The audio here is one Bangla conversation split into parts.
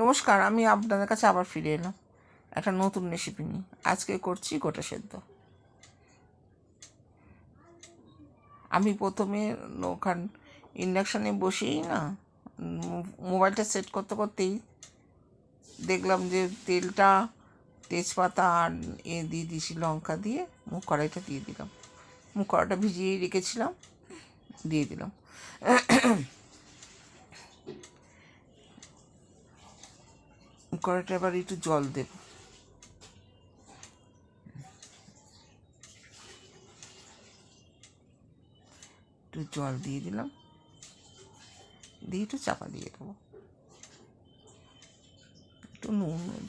নমস্কার, আমি আপনাদের কাছে আবার ফিরে এলাম। একটা নতুন রেসিপি নিয়ে। আজকে করছি গোটা সেদ্ধ। আমি প্রথমে ওখান ইন্ডাকশানে বসেই না মোবাইলটা সেট করতে করতেই দেখলাম যে তেলটা, তেজপাতা আর এ দিয়ে দিয়েছি লঙ্কা দিয়ে, মুখ কড়াইটা দিয়ে দিলাম। মুখ কড়াইটা ভিজিয়ে রেখেছিলাম, দিয়ে দিলাম। কড়াইটা এবার একটু জল দেব। একটু জল দিয়ে দিলাম। দিয়ে একটু চাপা দিয়ে দেবো। একটু নুন,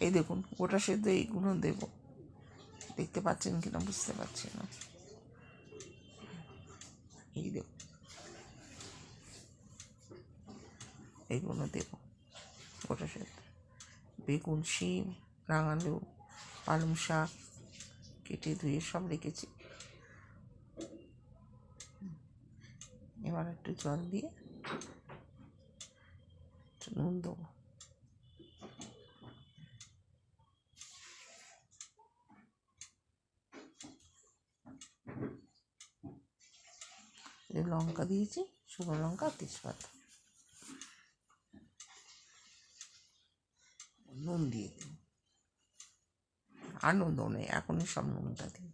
এই দেখুন, গোটা সেদ্ধ এইগুলো দেব। দেখতে পাচ্ছেন কিনা, বুঝতে পারছি না। এই দেখুন এইগুলো দেব, গোটা সেদ্ধ। বেগুন, শিম রাঙালু পালং শাক কেটে ধুয়ে সব রেখেছি। এবার একটু জল দিয়ে নুন দেবো। লঙ্কা দিয়েছি, শুকনো লঙ্কা তেজপাতা নুন দিয়ে দিই আর নেই, এখনই সব নুনটা দিয়ে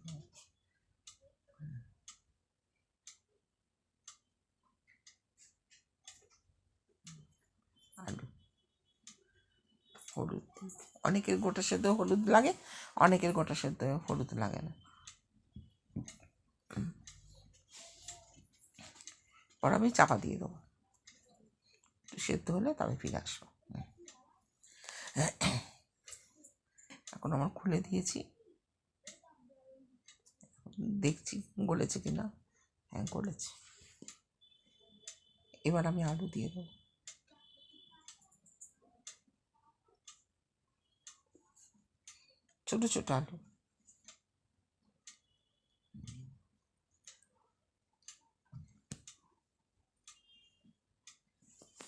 আলু, হলুদ, অনেকের গোটা সেদ্ধ হলুদ লাগে, অনেকের গোটা সেদ্ধ হলুদ লাগে না। পর আমি চাপা দিয়ে দেবো। সেদ্ধ হলে তবে ফিরে আসব। এখন আমার খুলে দিয়েছি। দেখছি গলেছে কি না হ্যাঁ গলেছে। এবার আমি আলু দিয়ে দেবো। ছোট ছোট আলু।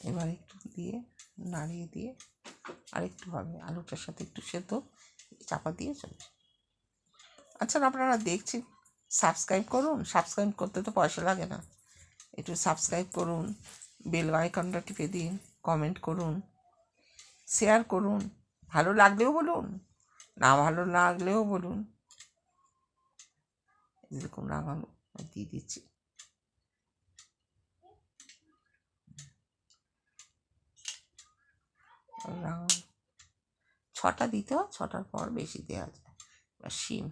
এবার একটু দিয়ে নাড়িয়ে দিয়ে আর একটু হবে আলুটার সাথে একটু সেদ্ধ। চাপা দিয়ে চলে আচ্ছা আপনারা দেখছেন সাবস্ক্রাইব করুন। সাবস্ক্রাইব করতে তো পয়সা লাগে না। একটু সাবস্ক্রাইব করুন বেল আইকনটা টিপে দিন কমেন্ট করুন শেয়ার করুন। ভালো লাগলেও বলুন, না ভালো লাগলেও বলুন। এরকম রাঙানো দিয়ে দিচ্ছি। রাঙানো ছটা দিতে হয়, ছটার পর বেশি দেওয়া যায়। এবার শিম।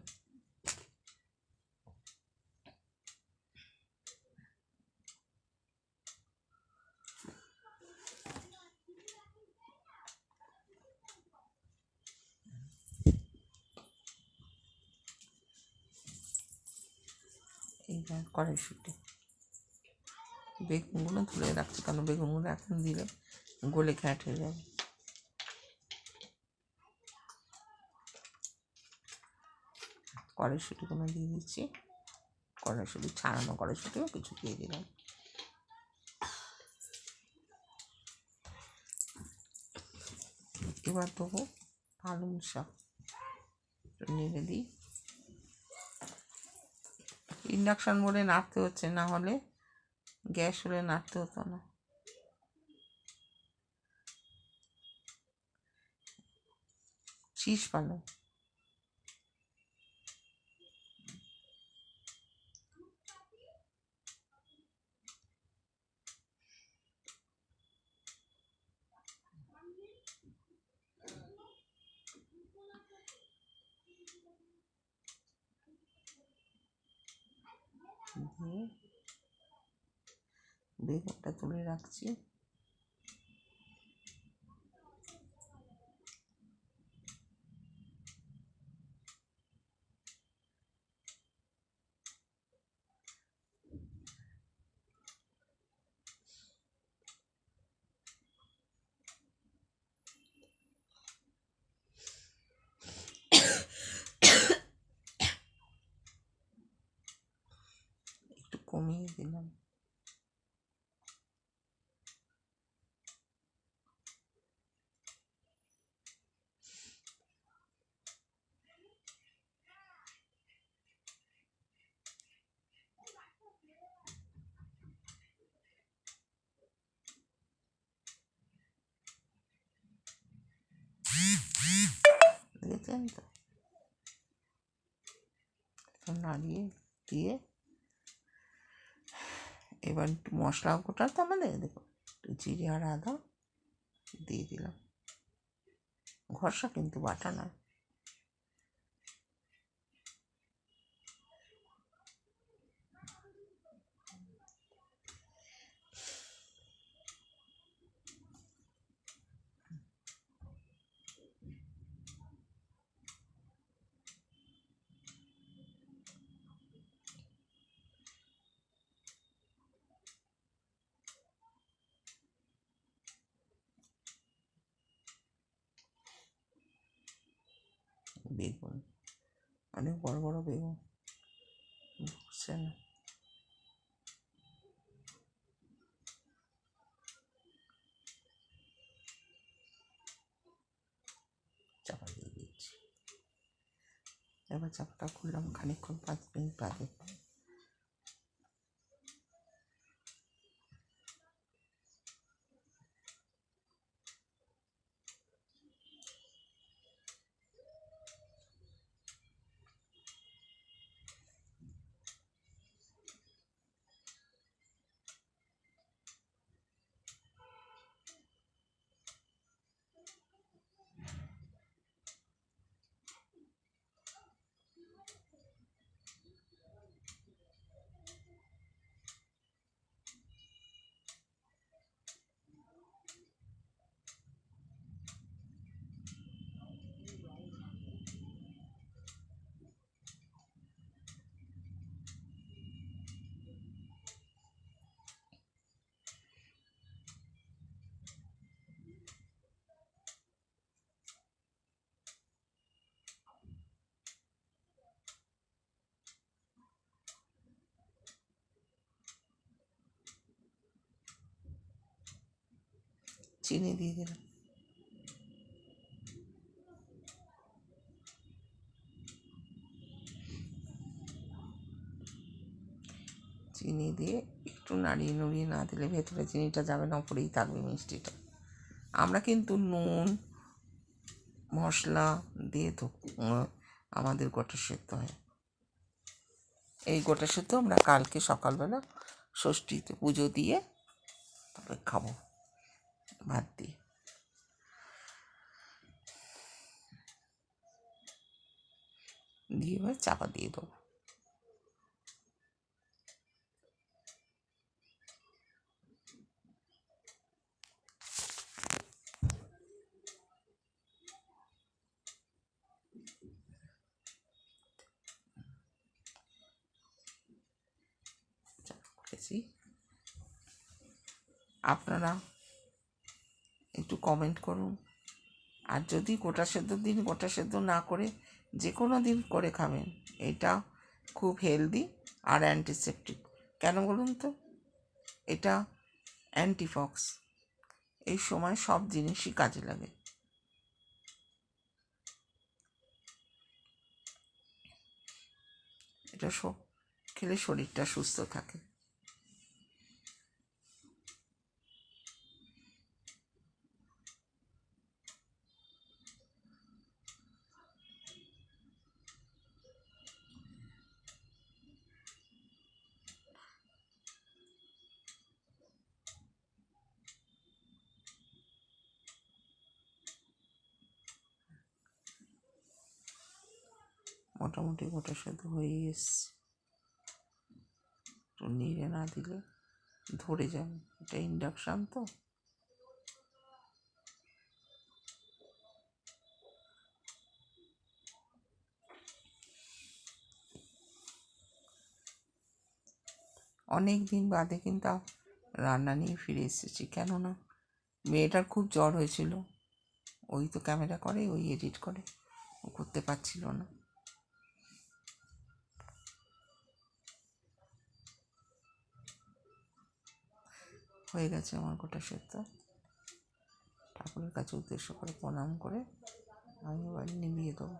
এইবার কড়াইশুটি। বেগুনগুলো তুলে রাখছি কারণ বেগুনগুলো এখন দিলে গলে ঘ্যাট হয়ে যাবে। কড়াইশুটিগুলো দিয়ে দিচ্ছি। কড়াইশুটি ছাড়ানো কড়াইশুটিও কিছু দিয়ে দিলাম। এবার দেবো পালং শাক নেড়ে দিই। ইন্ডাকশান মোড়ে নাড়তে হচ্ছে, না হলে গ্যাস হলে নাড়তে হতো না। শীষ পালং। দিয়ে বেগুনটা তুলে রাখছি। umiidi nam Diciendo, son nadie, ¿sí? এবার মশলা গোটা তো আমাদের দেখো একটু জিরে আর আদা দিয়ে দিলাম। ঘষা কিন্তু বাটা নয়। বেগুন। অনেক বড় বড় বেগুন। বুঝছেন? চাপা দিয়ে দিচ্ছি এবার চাপাটা খুললাম খানিক্ষণ পাঁচ মিনিট বাদে। চিনি দিয়ে দিলাম। চিনি দিয়ে একটু নাড়িয়ে নড়িয়ে না দিলে ভেতরে চিনিটা যাবে না, উপরেই থাকবে মিষ্টিটা। আমরা কিন্তু নুন, মশলা দিয়ে তো আমাদের গোটা সেদ্ধ হয়। এই গোটা সেদ্ধ আমরা কালকে সকালবেলা ষষ্ঠীতে পুজো দিয়ে তবে খাব। ভাত দিয়ে দিয়ে এবার চাপা দিয়ে দেবো চাপা করেছি আপনারা একটু কমেন্ট করুন। আর যদি গোটা সেদ্ধ দিন গোটা সেদ্ধ না করে যে কোনো দিন করে খাবেন, এটা খুব হেলদি আর অ্যান্টিসেপটিক কেন বলুন তো? এটা অ্যান্টিফক্স এই সময় সব জিনিসই কাজে লাগে। এটা খেলে শরীরটা সুস্থ থাকে। মোটামুটি গোটা সেদ্ধ হয়ে এসছে। একটু নিড়ে না দিলে ধরে যাবে। এটা ইন্ডাকশান তো। অনেক দিন বাদে কিন্তু রান্না নিয়ে ফিরে এসেছি। কেননা মেয়েটার খুব জ্বর হয়েছিল। ওই তো ক্যামেরা করে, ওই এডিট করে। ও করতে পারছিল না। হয়ে গেছে আমার গোটা সেদ্ধ। ঠাকুরের কাছে উদ্দেশ্য করে প্রণাম করে আমি এবার নিভিয়ে দেবো।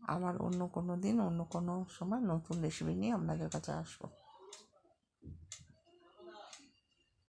আবার অন্য কোনো দিন, অন্য কোনো সময় নতুন রেসিপি নিয়ে আপনাদের কাছে আসব।